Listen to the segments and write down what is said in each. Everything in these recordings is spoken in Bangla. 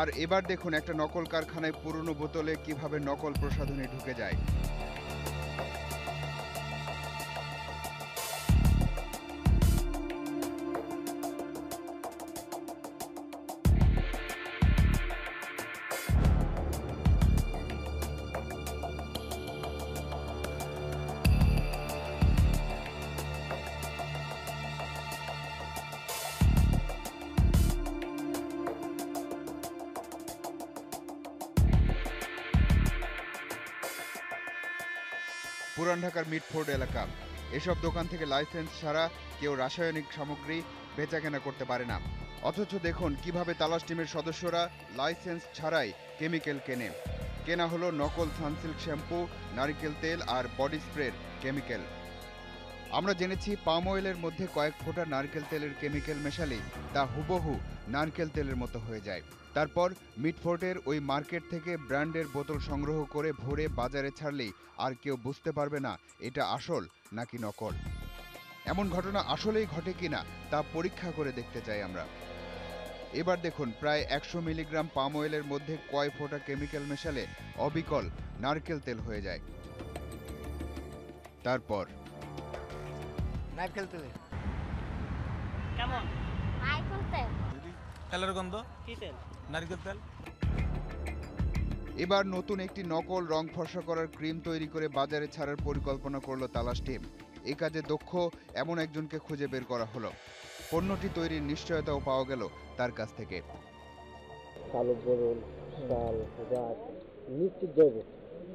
আর এবার দেখুন একটা নকল কারখানায় পুরনো বোতলে কীভাবে নকল প্রসাধনী ঢুকে যায়। পুরান ঢাকার মিটফোর্ড এলাকা। এসব দোকান থেকে লাইসেন্স ছাড়া কেউ রাসায়নিক সামগ্রী বেচাকেনা করতে পারে না। অথচ দেখুন কীভাবে তালাশ টিমের সদস্যরা লাইসেন্স ছাড়াই কেমিক্যাল কেনে। কেনা হলো নকল সানসিল্ক শ্যাম্পু, নারিকেল তেল আর বডি স্প্রের কেমিক্যাল। আমরা জেনেছি পাম অয়েলের মধ্যে কয়েক ফোঁটা নারকেল তেলের কেমিক্যাল মেশালেই তা হুবহু নারকেল তেলের মতো হয়ে যায়। তারপর মিটফোর্টের ওই মার্কেট থেকে ব্র্যান্ডের বোতল সংগ্রহ করে ভরে বাজারে ছাড়লেই আর কেউ বুঝতে পারবে না, এটা আসল নাকি নকল। এমন ঘটনা আসলেই ঘটে কিনা তা পরীক্ষা করে দেখতে চাই আমরা। এবার দেখুন, প্রায় একশো মিলিগ্রাম পাম অয়েলের মধ্যে কয় ফোঁটা কেমিক্যাল মেশালে অবিকল নারকেল তেল হয়ে যায়। তারপর নারকেল তেলে কেমন? তেল তেলের গন্ধ? কি তেল? নারকেল তেল? এবার নতুন একটি নকল রং ফর্সা করার ক্রিম তৈরি করে বাজারে ছাড়ার পরিকল্পনা করল তালাশ টিম। এ কাজে দক্ষ এমন একজনকে খুঁজে বের করা হলো। পণ্যটি তৈরির নিশ্চয়তাও পাওয়া গেল তার কাছ থেকে। কালো বরুণ শাল গাছ নিশ্চিত জৈব।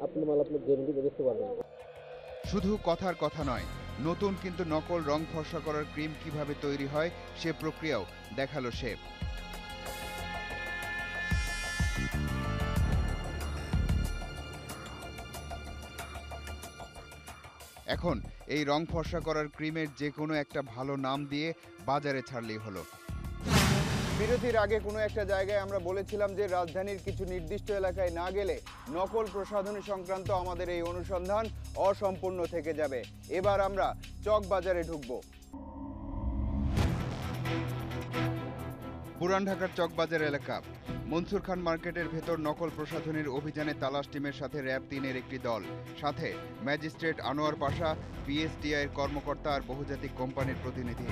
আপনি মাল আপনি গ্যারেন্টি বেচতে পারবেন শুধু কথার কথা নয় নতুন কিন্তু নকল রং ফর্সা করার ক্রিম কীভাবে তৈরি হয় সে প্রক্রিয়াও দেখাল সে। এখন এই রং ফর্সা করার ক্রিমের যে কোনো একটা ভালো নাম দিয়ে বাজারে ছাড়লেই হলো। বিরতির আগে কোনো একটা জায়গায় আমরা বলেছিলাম যে রাজধানীর কিছু নির্দিষ্ট এলাকায় না গেলে নকল প্রসাধনী সংক্রান্ত আমাদের এই অনুসন্ধান অসম্পূর্ণ থেকে যাবে। এবার আমরা চক বাজারে ঢুকবো। পুরান ঢাকার চকবাজার এলাকা, মনসুর খান মার্কেটের ভেতর নকল প্রসাধনীর অভিযানে তালাশ টিমের সাথে র্যাব তিনের একটি দল। সাথে ম্যাজিস্ট্রেট আনোয়ার পাশা পিএসটিআই এর কর্মকর্তা আর বহুজাতিক কোম্পানির প্রতিনিধি।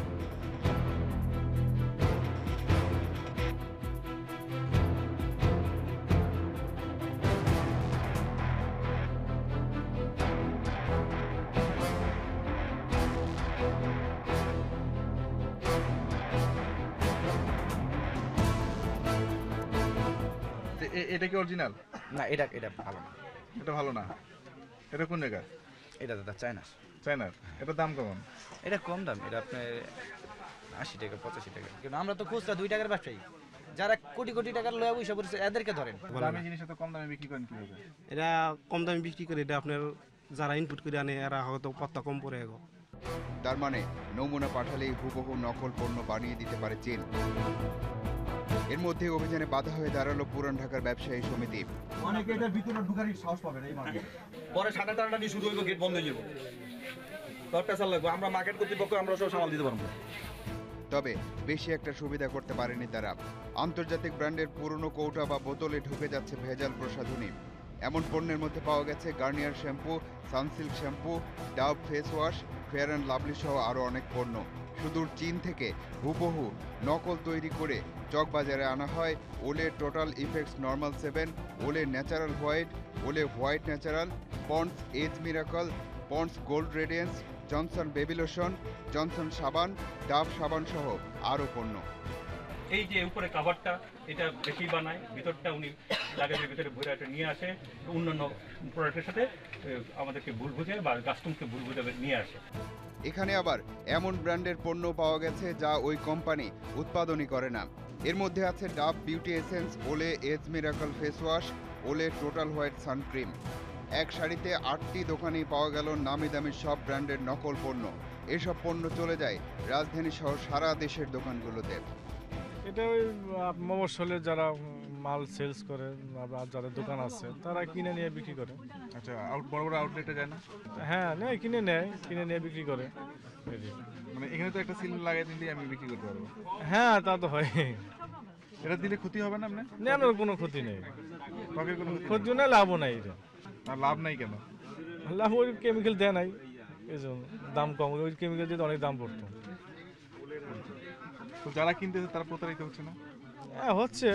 এটা কি অরিজিনাল না এটা এটা ভালো না। এটা ভালো না। এটা কোন জায়গা এটা দাদা চায়না চায়নার। এটার দাম কেমন? এটা কম দাম। এটা আপনার আশি টাকা পঁচাশি টাকা। কিন্তু আমরা তো খুচরা দুই টাকার ব্যবসায়ী। যারা কোটি কোটি টাকার লয়া পয়সা পড়ছে এদেরকে ধরেন। দামি জিনিস এত কম দামে বিক্রি করেন কীভাবে? এটা কম দামে বিক্রি করে এটা আপনার যারা ইনপুট করে আনে এরা হয়তো কত্তা কম পড়ে গো। তার মানে নমুনা পাঠালেই হুবহু নকল পণ্য বানিয়ে দিতে পারে চীন এর মধ্যে অভিযানে বাধা হয়ে দাঁড়াল পুরান ঢাকার ব্যবসায়ী সমিতি। অনেকে এটার ভিতরে ঢুকার সাহস পাবে না এই মার্কেটে পরে সাড়ে দিয়ে শুরু হইব গেট বন্ধ হয়ে যাব লাগবে আমরা মার্কেট কর্তৃপক্ষ আমরা সব সামাল দিতে পারব। তবে বেশি একটা সুবিধা করতে পারেনি তারা। আন্তর্জাতিক ব্র্যান্ডের পুরনো কৌটা বা বোতলে ঢুকে যাচ্ছে ভেজাল প্রসাধনী। এমন পণ্যের মধ্যে পাওয়া গেছে Garnier shampoo Sunsilk shampoo Dove face wash Fair and Lovely সহ আরও অনেক পণ্য। সুদূর চীন থেকে হুবহু নকল তৈরি করে চকবাজারে আনা হয়। Olay total effects normal seven, Olay natural white, Olay white natural, Pond's age miracle, Pond's gold radiance, Johnson baby lotion Johnson সাবান ডাব সাবান সহ আরও পণ্য। এই যে উপরে কাভারটা এটা বেশি বানায়, ভিতরটা উনি লাগেজের ভিতরে ভরে একটা নিয়ে আসে, অন্যান্য প্রোডাক্টের সাথে আমাদেরকে ভুল বুঝে বা কাস্টমকে ভুল বুঝে নিয়ে আসে। এখানে আবার এমন ব্র্যান্ডের পণ্য পাওয়া গেছে যা ওই কোম্পানি উৎপাদনই করে না। এর মধ্যে আছে Dove beauty essence Olay age miracle face wash Olay total white suncream এক শাড়িতে আটটি দোকানেই পাওয়া গেল নামি দামি সব ব্র্যান্ডের নকল পণ্য। এসব পণ্য চলে যায় রাজধানী সহ সারা দেশের দোকানগুলোতে। এটা ওই মফসলের যারা মাল সেলস করে যাদের দোকান আছে তারা কিনে নিয়ে বিক্রি করে। আচ্ছা আউট বড় বড় আউটলেটে যায় না? হ্যাঁ নেয় কিনে নেয় কিনে নিয়ে বিক্রি করে। মানে এখানে তো একটা সিল লাগাই দিলেই আমি বিক্রি করতে পারব। হ্যাঁ তা তো হয়। এটা দিলে ক্ষতি হবে না আপনার? নেওয়ার কোনো ক্ষতি নেই। ত্বকের কোনো ক্ষতি নাই? লাভও নাই এটা? আর লাভ নাই কেন? লাভ ওই কেমিক্যাল দেয় নাই এই জন্য। দাম কম ওই কেমিক্যাল দিয়ে অনেক দাম পড়তো। তো যারা কিনতেছে তারা প্রতারিত হচ্ছে না? হ্যাঁ হচ্ছে।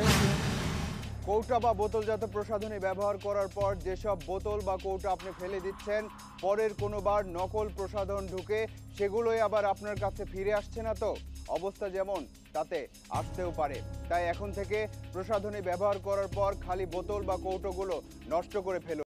কৌটা বা বোতলজাত প্রসাধনী ব্যবহার করার পর যেসব বোতল বা কৌটা আপনি ফেলে দিচ্ছেন পরের কোনোবার নকল প্রসাধন ঢুকে সেগুলোই আবার আপনার কাছে ফিরে আসছে না তো? অবস্থা যেমন তাতে আসতেও পারে। তাই এখন থেকে প্রসাধনী ব্যবহার করার পর খালি বোতল বা কৌটোগুলো নষ্ট করে ফেলুন।